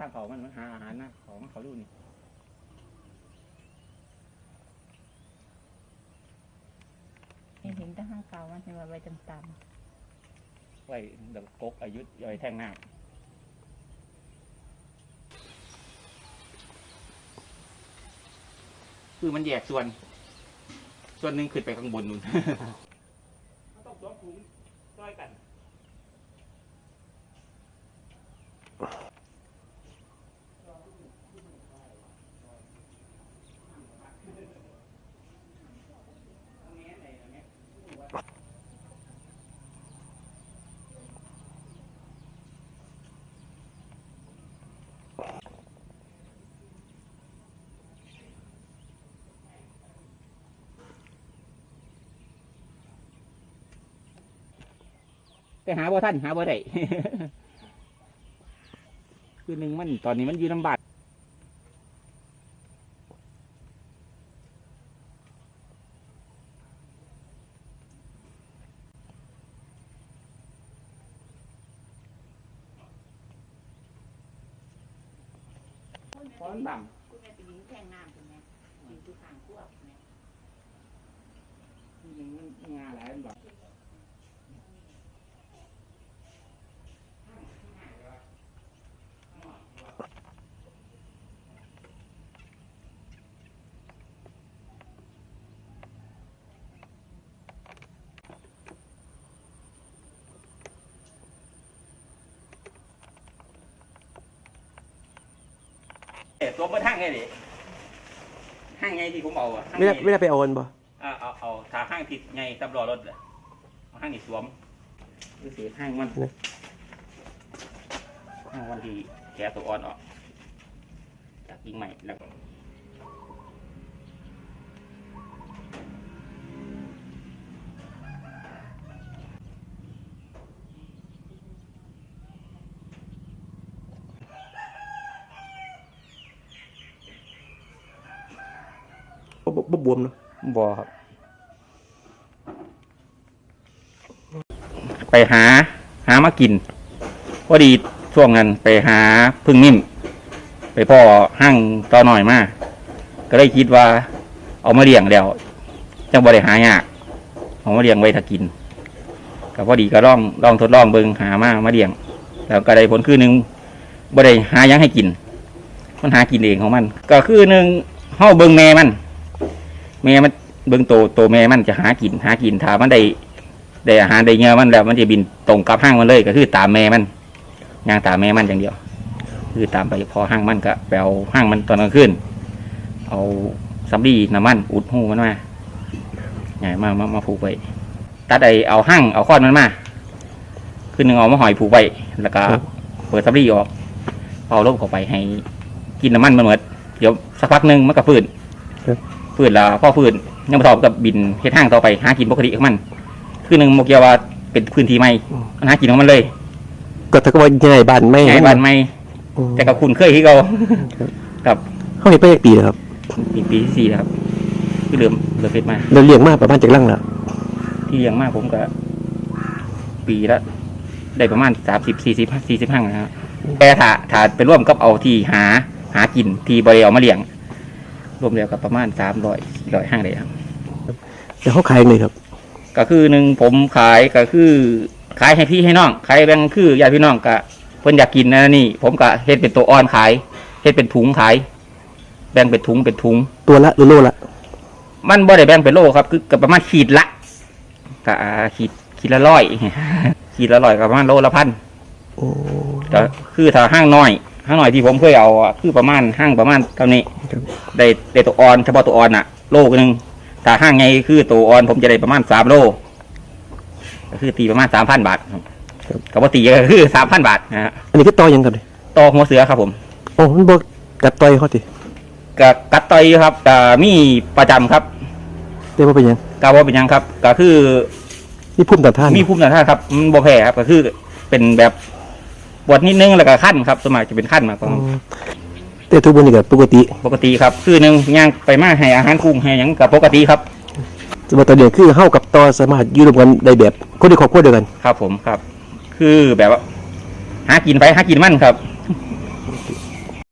ทางเขามันมันหาอาหารนะของมันเขาดูนี่เห็นแต่ห้างเก่ามันเห็นว่าไว้ต่ำไว้เดักกกอายุย่อยแท่งหน้าคือมันแยกส่วน ส่วนหนึ่งขึ้นไปข้างบนนู่นมันต้องสวมถุงช่วยกัน แต่หาบ่ท่านหาบ่ได้คือหนึ่งมันตอนนี้มันอยู่ลำบากเพราะมันบังๆคุณแม่ไปยิงแท่งน้ำใช่ไหมยิงทุกทางพวกเนี่ยยิงมันงาหลายมันบั ตัวมันห้างไงดิห้างไงที่ผมเอาอะห้างไม่ได้ไงไม่ได้ไปโอนบ่อ่าเอาเอาทาห้างผิดไงตำรวจรถเลยเอาห้างนี่สวมดูสิห้างมันห้างวันที่แกะตัวอ่อนออกจากยิงใหม่แล้วก็ บวมเนาะบอครับ ไปหา หามากินพอดีช่วงนั้นไปหาพึ่งนิ่ม ไปพ่อห้างต่อหน่อยมาก็เลยคิดว่า เอามาเลี้ยงแล้วจังบ่ได้หายากเอามาเลี้ยงไว้ถ้ากินก็พอดีก็ลองลองทดลองเบิงหามามาเลี้ยงแล้วก็ได้ผลคือหนึ่งบ่ได้หายังให้กิน มันหากินเองของมัน ก็คือหนึ่งเฮาเบิงแม่มัน แม่มันเบิ่งโตโตแม่มันจะหากินหากินถ้ามันได้ได้อาหารได้เงี้ยมันแล้วมันจะบินตรงกับห้างมันเลยก็คือตามแม่มันย่างตามแม่มันอย่างเดียว คือตามไปพอห้างมันก็ไปเอาห้างมันตอนกลางคืนเอาสำลีน้ำมันอุดหูมันมาใหญ่มามามาผูกไว้ตัดไอเอาห้างเอาค้อนมันมาคือหนึ่งเอามาหอยผูกไว้แล้วก็เปิดสำลีออกเอาลบเข้าไปให้กินน้ำมันมันหมดเดี๋ยวสักพักหนึ่งมันก็ฟื้น ฟืนแล้วพ่อฟืนยังมาตอบกับบินเฮ็ดห้างต่อไปหากินปกติของมัน คือหนึ่งโมเกียวว่าเป็นพื้นที่ใหม่มันหากินของมันเลยก็ถ้าก็ว่าใหญ่บ้านไม่ใหญ่บ้านใหม่อืมแต่กับคุณเคยที่เขากับเขาเห็นไปอีกปีแล้วครับปีปีที่สี่แล้วครับคือเริ่มเริ่มเฮ็ดมาเราเลี้ยงมาประมาณจากลังแล้วที่เลี้ยงมากผมก็ปีละได้ประมาณสามสิบสี่สิบสี่สิบห้างนะครับแต่ถ้าถ้าไปร่วมกับเอาที่หาหากินที่บริเอามาเลี้ยง รวมแล้วกับประมาณสามร้อยสี่ร้อยห้างเลยครับแล้วเขาขายเลยครับ ก็คือหนึ่งผมขายก็คือขายให้พี่ให้น้องขายแบ่งคือญาติพี่น้องก็เพิ่นอยากกินนะนี่ ผมก็เฮ็ดเป็นตัวอ่อนขายเฮ็ดเป็นถุงขาย แบ่งเป็นถุงเป็นถุง ตัวละหรือโลละ มันบ่ได้แบ่งเป็นโลครับ คือก็ประมาณขีดละก็ขีดขีดละร้อยขีดละร้อยก็ประมาณโลละพันโอ้แต่คือถ้าห้างน้อย ห้างน้อยที่ผมเคยเอาอะคือประมาณห้างประมาณเท่านี้ได้ได้ตัวอ่อนเฉพาะตัวอ่อนอะโลหนึ่งถ้าห้างไงคือตัวอ่อนผมจะได้ประมาณสามโลก็คือตีประมาณสามพันบาทครับกับว่าตีก็คือสามพันบาทนะฮะอันนี้ก็ต่อยังครับเนี่ยต่อหัวเสือครับผม โอ้มันบ่กัดต่อยเขาติกับกัดต่อยครับก็มีประจำครับเรียกว่าเป็นหยังกาว่าเป็นหยังครับ ก็คือ นี่พุ่มต่านท่านมีภูมิต้านทานครับมันบ่แพ้ครับ ก็คือเป็นแบบป วดนิดนึงแล้วก็ขั้นครับสวนมัครจะเป็นขั้นมากกว่าอืมแต่ทุกวันนี้ก็ปกติปกติครับ คือหนึ่งย่างไปมาให้อาหารคุ้งให้หยังกับปกติครับสมมติตอนเดียวคือเฮากับต่อสามารถอยู่ร่วมกันได้แบบคนในครอบครัวเดียวกัน ครับผมครับ คือแบบว่าหากินไปหากินมันครับ